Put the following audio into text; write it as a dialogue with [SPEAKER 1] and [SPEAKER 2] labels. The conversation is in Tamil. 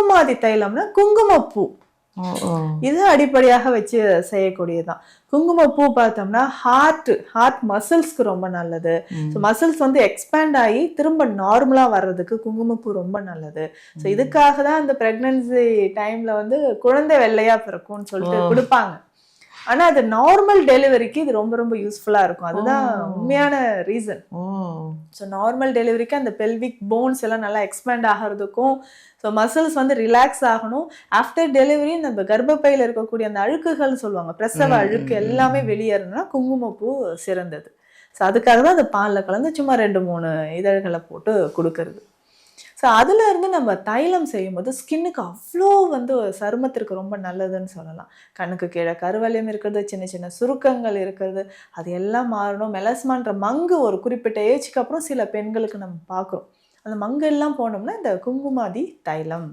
[SPEAKER 1] குங்குமாதி தைலம்னா குங்குமப்பூ. இது அடிப்படையாக வச்சு செய்யக்கூடியதுதான். குங்குமப்பூ பார்த்தோம்னா ஹார்ட் ஹார்ட் மசில்ஸ்க்கு ரொம்ப நல்லது. ஸோ மசில்ஸ் வந்து எக்ஸ்பேண்ட் ஆகி திரும்ப நார்மலா வர்றதுக்கு குங்குமப்பூ ரொம்ப நல்லது. ஸோ இதுக்காக தான் அந்த பிரெக்னன்சி டைம்ல வந்து குழந்தை வெள்ளையா பிறக்கும்னு சொல்லிட்டு. கொடுப்பாங்க. ஆனா அது நார்மல் டெலிவரிக்கு இது ரொம்ப ரொம்ப யூஸ்ஃபுல்லா இருக்கும். அதுதான். உண்மையான ரீசன் ஸோ நார்மல் டெலிவரிக்கு அந்த பெல்விக் போன்ஸ் எல்லாம் நல்லா எக்ஸ்பேண்ட் ஆகிறதுக்கும் ஸோ மசில்ஸ் வந்து ரிலாக்ஸ் ஆகணும். ஆஃப்டர் டெலிவரி நம்ம கர்ப்பப்பையில் இருக்கக்கூடிய அந்த அழுக்குகள் சொல்லுவாங்க பிரசவ அழுக்கு. எல்லாமே வெளியேறணும்னா குங்குமப்பூ சிறந்தது. ஸோ அதுக்காக தான் அந்த பாலில் கலந்து சும்மா ரெண்டு மூணு இதழ்களை போட்டு கொடுக்கறது. ஸோ அதுலேருந்து நம்ம தைலம் செய்யும்போது ஸ்கின்னுக்கு அவ்வளோ வந்து சருமத்திற்கு ரொம்ப நல்லதுன்னு சொல்லலாம். கண்ணுக்கு கீழே கருவலியம் இருக்கிறது சின்ன சின்ன சுருக்கங்கள் இருக்கிறது அது எல்லாம் மாறணும். மெலஸ்மான்ற மங்கு ஒரு குறிப்பிட்ட ஏஜ்க்கு அப்புறம் சில பெண்களுக்கு நம்ம பார்க்குறோம். அந்த மங்கு எல்லாம் போனோம்னா இந்த குங்குமாதி தைலம்.